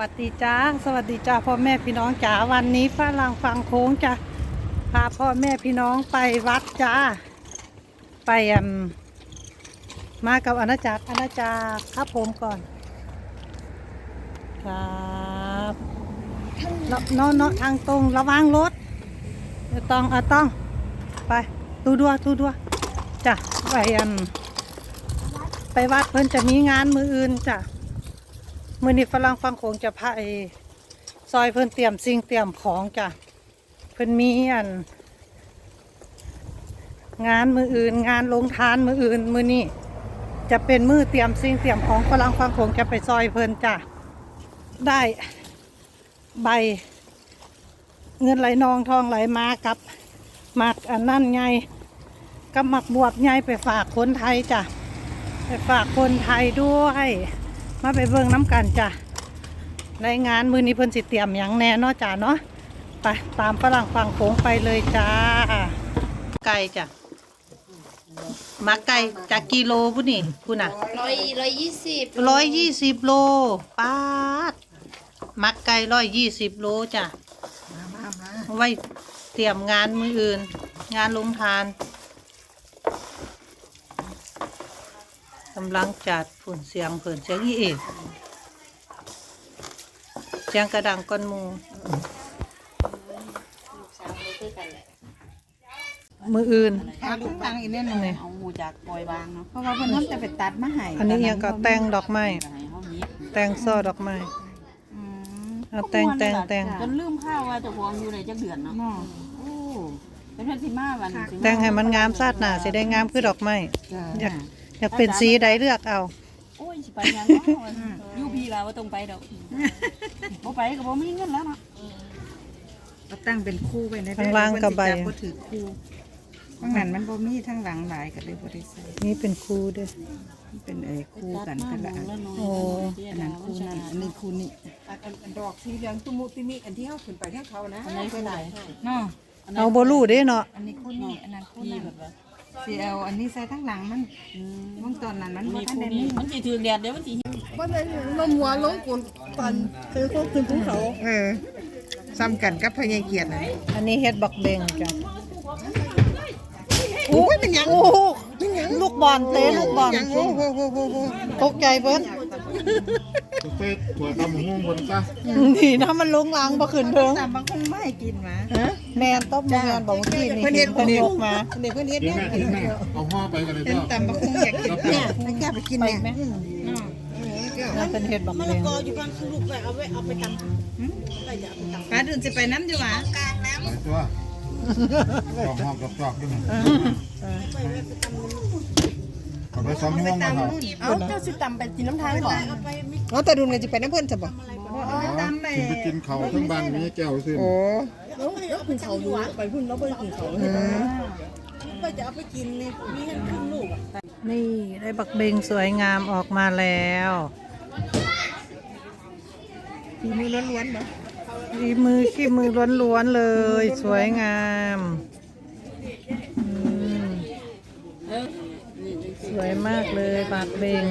วัสดีจ้า สวัสดีจ้าพ่อแม่พี่น้องจ๋าวันนี้ฝรั่งฟังโค้งจ้ะพาพ่อแม่พี่น้องไปวัดจ้า ไปอืมมากับอาณาจักรอาณาจักรครับผมก่อน ครับเนาะเนาะทางตรงระวังรถต้องอาต้องไปตูดัวตูดัวจ้ะไปอันไปวัดเพิ่นจะมีงานมืออื่นจ้ะ มื่อนี้ฝรั่งฟังโขงจะพาไอซอยเพิ่นเตรียมสิ่งเตรียมของจ้ะเพิ่นมีอัน งานมืออื่น งานลงทานมืออื่น มือนี้จะเป็นมือเตรียมสิ่งเตรียมของฝรั่งฟังโขงจะไปซอยเพิ่นจ้ะได้ใบ เงินไหลนองทองไหลมากับหมักอันนั่นไงกับหมักบวบไงไปฝากคนไทยจ้ะไปฝากคนไทยด้วย มาไปเบิ่งน้ำกันจ้ะรายงานมือนี้เพิ่นสิเตรียมหยังแน่เนาะจ้ะเนาะไปตามฝรั่งฟังโขงไปเลยจ้า ไก่จ้ะมาไก่จากกิโลพุ่นนี่พุ่นน่ะร้อยร้อยยี่สิบร้อยยี่สิบโลป้าดมักไก่ร้อยยี่สิบโลจ้ะไว้เตรียมงานมืออื่น งานลงทาน กำลังจัดผุ่นเสียงเผินเสียงอีเอกเสียงกระดังก้อนหมูสามเลยคือกันแหละมืออื่นเอาข้างหลังอีกนิดหนึงนี่เอาหมูจากปล่อยวางเนาะเพราะว่าเพิ่นทำจะไปตัดมาให้อันนี้ยังก็แต่งดอกไม้ ให้เฮาหยิบแต่งซ่อดอกไม้ อืมเอาแต่งแต่งแต่งจนลืมข้าวว่าเจ้าของอยู่ในจักเดือนเนาะโอ้เป็นเพิ่นสิมาวันสิมาแต่งให้มันงามซาดหน้าสิได้งามคือดอกไม้ จ้ะอยาก อยากเป็นสีใดเลือกเอา โอ้ยสิไปยังเนาะอยู่พี่ลาว่าตรงไปดอกบ่ไปก็บ่มีเงินแล้วเนาะก็ตั้งเป็นคู่ไปในข้างล่างกับใบเพิ่นสิจับ่ถือคู่ข้างนั้นมันบ่มีทั้งหลังหลายก็เลยบ่ได้ใส่นี่เป็นครูเด้วยมันเป็นเอ้คู่กันแต่ละอันโอ้อันนั้นคู่นั่นอันนี้คู่นี่อันอันอันดอกสีเหลืองตุมุติมิอันที่เขาขึ้นไปที่เขานะอันไหนคือไหนเนาะเอาบลูเด้เนาะอันนี้คู่นี่อันนั้นคู่นั่น สิเอาอันนี้ใส่ทั้งหลังมันเมื่อตอนนั้นมันบ่ทันได้มีมันสิถือแดดเดี๋ยวมันสิว่าในนมหัวลงกุนปันคือพวกขึ้นภูเขาเออซ้ำกันกับพญาเกียรติน่ะอันนี้เฮ็ดบักเบงจ้ะโอ้ยเป็นหยังโอ้ลูกบอลเตะลูกบอลหยังโอ้โหโหโหโหตกใจเบิ้น เฟซถั่วตำหุ่งบนซะนี่ถ้ามันลงลางบ่ขึ้นเพิ่งตามบางคงไม่ให้กินมาแมนต้องแมนบอกเมื่อกี้นี่เพิ่นยกมาเด็กเพิ่นเฮ็ดกินเนี่ยแม่กินแม่เอาห่อไปกันเลยเป็นก็ตามบางคงอยากกินเนี่ยไม่กล้าไปกินเนี่ยนั่นเป็นเฮ็ดบักเบงปลาดื่นจะไปน้ำอยู่หวะหลายตัวกรอกหอกกรอกๆด้วยมั้ย เอาไปซ้อมห่วงมาครับเอาเจ้าสิตำไปกินน้ำทางก่อนอ๋อแต่ดุนก็จะไปน้ำเพิ่นจะบ่ตามไปไปกินเขาทั้งบ้านมีแก้วซื้อโอ้แล้วแล้วขึ้นเขาอยู่ไปพุ่นแล้วไปขึ้นเขาเห็นไหมก็จะเอาไปกินนี่มีเงินครึ่งลูกนี่ได้บักเบงสวยงามออกมาแล้วฝีมือล้วนๆบ่ฝีมือขี้มือล้วนๆเลย สวยงามอืมส วยมากเลยบักเบง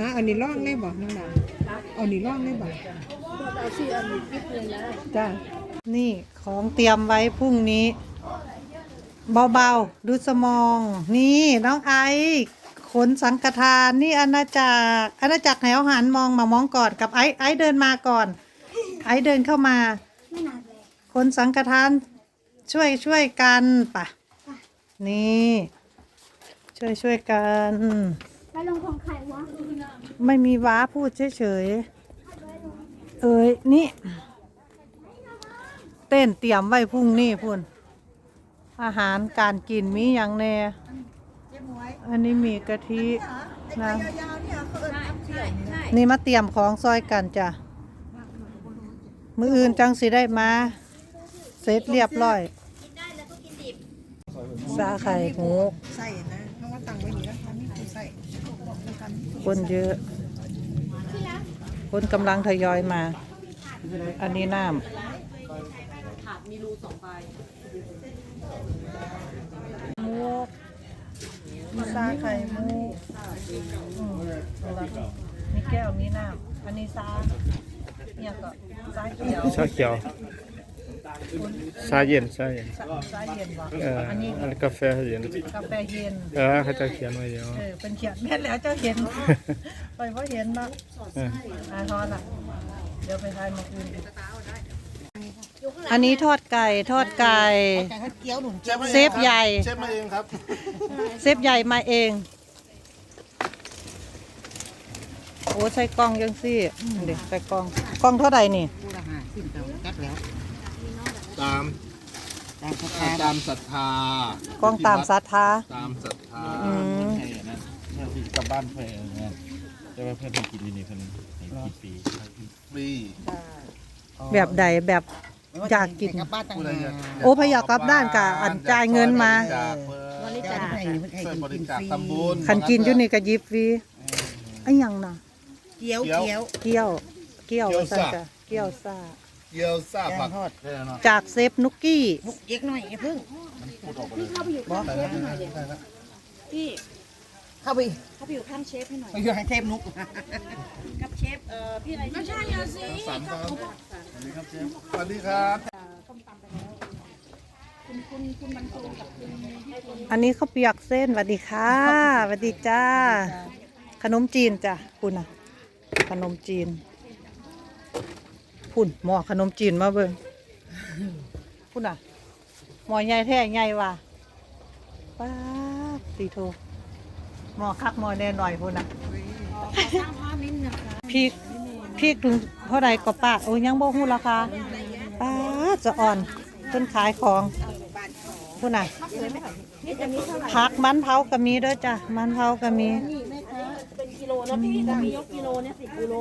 ฮะอันนี้ร่องได้บ่น้องดาวเอานี่ร่องได้บ่จ้านี่ของเตรียมไว้พรุ่งนี้ เบาๆ ดูสมอง นี่น้องไอซ์ขนสังฆทานนี่อาณาจักรอาณาจักรไหนเอาหันมองมามองก่อนกับไอซ์ไอซ์เดินมาก่อน ไอซ์เดินเข้ามา ขนสังฆทานช่วยช่วยกันปะ นี่ ช่วยช่วยกันไปลงของใครวะไม่มีว้าพูดเฉยๆ เอ้ยนี่ เต้นเตรียมไว้พรุ่งนี้พุ่น อาหารการกินมีอย่างแน่อันนี้มีกะทินะนี่มาเตรียมของซอยกันจ้ะ มืออื่นจังสิได้มา เสร็จเรียบร้อย ซาไข่หมูใส่นะเพราะว่าตังไว้นี่แล้วทำให้ใส่คนเยอะ คนกำลังทยอยมา อันนี้น้ำมุกมีซาไข่มุกมีแก้วมีน้ำอันนี้ซาเนี่ยก็ซาเขียวชาเขียว ชาเย็นชาเย็นซาซาเย็นบ่เอออันนี้อันนกาแฟเย็นกาแฟเย็น เออเขาจะเขียนไว้อยู่เออเป็นเขียนแม่นแล้วเจ้าเห็น ไปว่าเห็นเนาะเอออ่าทอดอะ เดี๋ยวไปทานมาอื่นอีกอันนี้ทอดไก่ทอดไก่แต่เขาเกี้ยวหนุนเซฟใหญ่ เชฟมาเองครับเซฟใหญ่มาเอง โอ้ใส่กล้องยังสิเด็กใส่กล้องกล้องเท่าไหร่นี่กูละหาสิ้นเก่าจักแล้ว ตามตามสถานตามศรัทธากล้องตามศรัทธา ตามศรัทธาอืมใช่อันนั้นเพื่อนที่กลับบ้านเพื่อนเนี่ยแต่ว่าเพื่อนที่กินที่นี่เพื่อนให้กินฟรีฟรีแบบใดแบบ อยากกิน กลับบ้านต่างผู้ใดหาอยากกโอ้พยากกลับด้านกะอันจ่ายเงินมา บริจาคเพื่อช่วยบริจาคทำบุญขันกินอยู่นี่ก็หยิบฟรีไอ้หยังน่ะเกี้ยวเกี้ยวเกี้ยว เกี้ยวว่าซั่นจ้ะเกี้ยวซ่า เกี๊ยวซ่าแกผังกทอดได้แล้วเนาะจากเซฟนุกกี้มุกเก๊กหน่อยอย่าเพิ่งพูดออกไปเลยบอกได้แล้วได้แล้วพี่เข้าไปเขาไปอยู่ข้างเชฟให้หน่อย ไปอยู่ให้เทพนุกกับเชฟเอ่อพี่อะไรไม่ใช่ยาสิสามครับสวัสดีครับเชฟสวัสดีครับอันนี้ข้าวเปียกเส้นสวัสดีค่ะสวัสดีจ้า ขนมจีนจ้ะคุณน่ะขนมจีน พุ่นหม้อขนมจีนมาเบิ่งพุ่นน่ะหม้อใหญ่แท้ใหญ่ว่ะป้าบตีโทหม้อคักหม้อแน่หน่อยพุ่นน่ะพริกพริกถึงเท่าไรก็ป้าโอ้ยยังบ่ฮู้ราคาป้าดจะอ่อนเพิ่นขายของพุ่นน่ะผักมันเผาก็มีเด้วยจ้ะมันเผาก็มีเป็นกิ โลนะพี่จะมียกกิโลเนี่ยสิบกิโล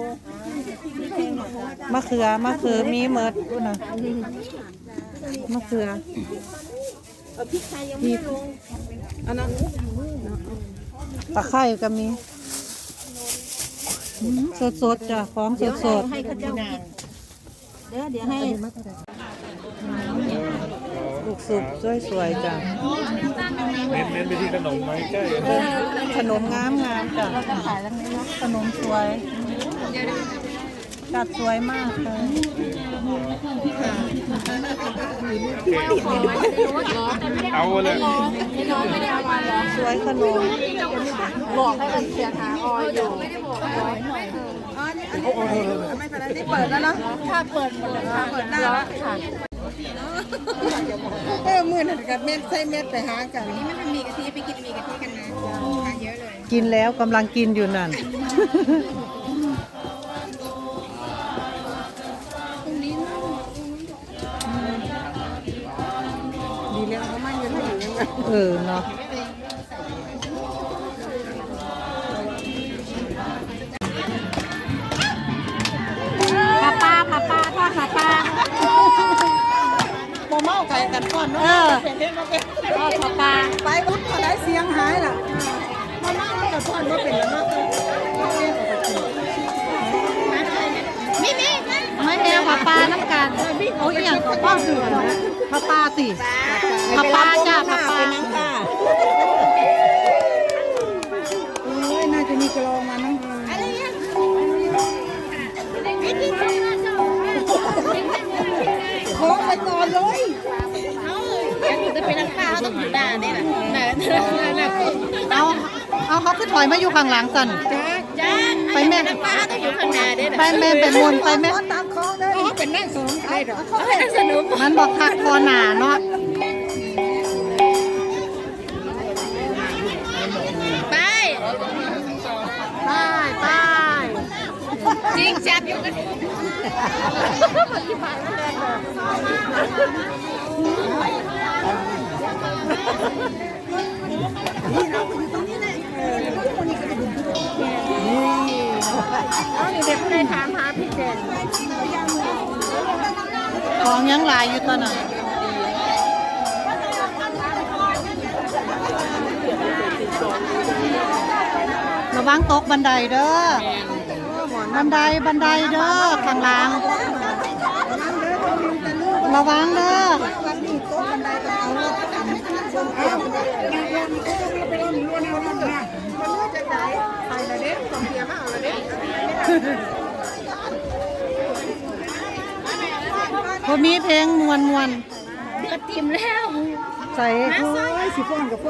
มะเขือมะเขือมีเมิดดูนะมะเขือเออพริกไทยยังไม่ได้ลงตะไคร้ก็มีสดสดๆจ้ะของสดสดให้ข้าเจ้ากินเดี๋ยวเดี๋ยวให้ๆ ลูกสุกสวยๆจ้ะเน้นเน้นไปที่ขนมไหมใกล้เออขนมงามงามๆจ้ะขนมสวยจัดสวยมากเลยเอาเลยสวยขนมบอกให้มันเสียหาออยอยู่ไม่เป็นไรที่เปิดแล้วเนาะถ้าเปิดหมดเลยค่ะเปิดได้แล้วค่ะ เออมือนั่นกับเม็ดใส่เม็ดไปหากันกินแล้วกำลังกินอยู่นั่นดีแล้วเขาไม่เงินให้อยู่ยังไงเออเนาะ ไก่กันก่อนเอเนาะอทอดปลาปลาไปพุทธอะไรเสียงหายล่ะโมเมากับพ่อนว่าเป็นแล้วเนาะมิมิไม่แม่ปลาปลาน้ำกันโอ้ยอย่างก็ป้องถือนะปลาปลาสิปลาปลาจ้าปลาปลา ต้องอยู่ด้านนี่แหละน่ะน่ะเอาเอาเขาคือถอยมาอยู่ข้างหลังสัน จ้าไปแม่นักข่าวต้องอยู่ข้างหน้าด้วยไปแม่ไปมวนไปแม่ตามคอเลยอ๋อเป็นนั่งสมใครหรอสนุกมันบอกคักคอหนาเนาะไปไปไปจริงจับอยู่กัน เด็กได้ถามหาพี่เจนของยังหลายอยู่ตอนนั้นระวังตกบันไดเด้อ บันไดบันไดเด้อข้างล่าง ระวังเด้อ วันนี้โต๊ะบันไดก็เอารถต่ำเอางานวันนี้ก็ต้องไปร่อนร่วนเอาร่อนนะมันรู้จะไหนไปละเด็กสองเทียมาเอาละเด็กพอมีเพลงมวนมวนก็ทิมแล้ว ใส่โอ้ยสิฟ้อนกับฟ้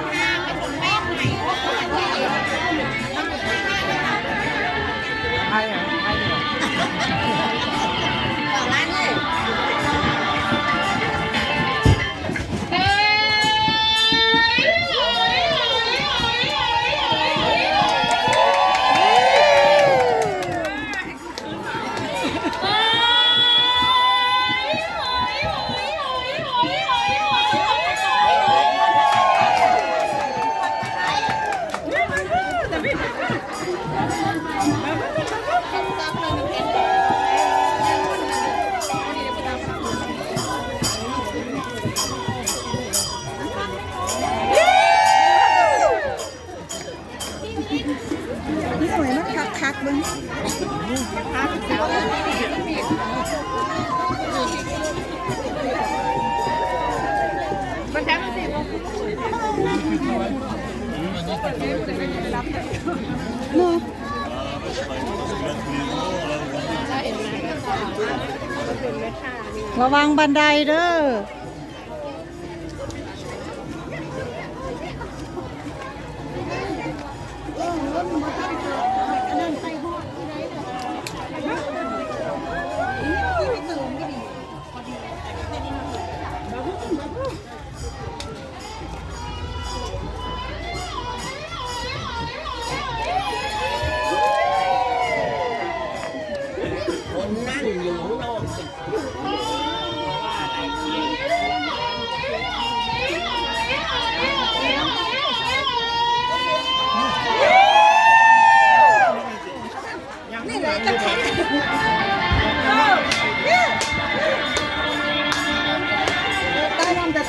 ้ ระวังบันไดเด้อ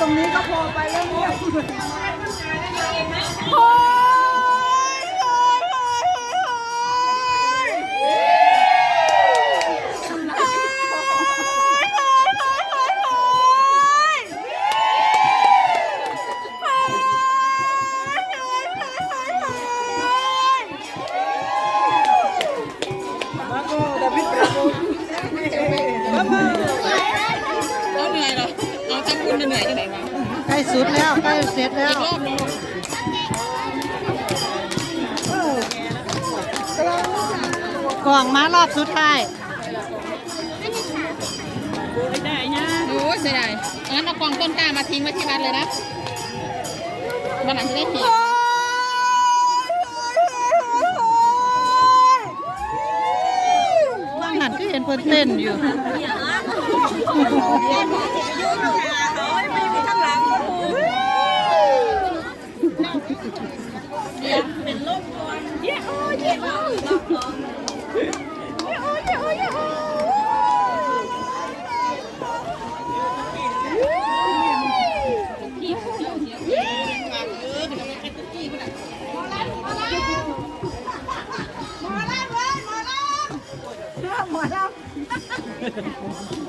ตรงนี้ก็พอไปแล้วเนี่ย เอาทำบุญเหนื่อยที่ไหนวะใกล้สุดแล้วใกล้เสร็จแล้วรอบนึงกล่องมารอบสุดท้ายโอ้ยเสียดายงั้นเอากล่องต้นกล้ามาทิ้งไว้ที่บ้านเลยนะวันหลังจะได้เห็นว่างหันก็เห็นเพิ่นเต้นอยู่ そう。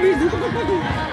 水。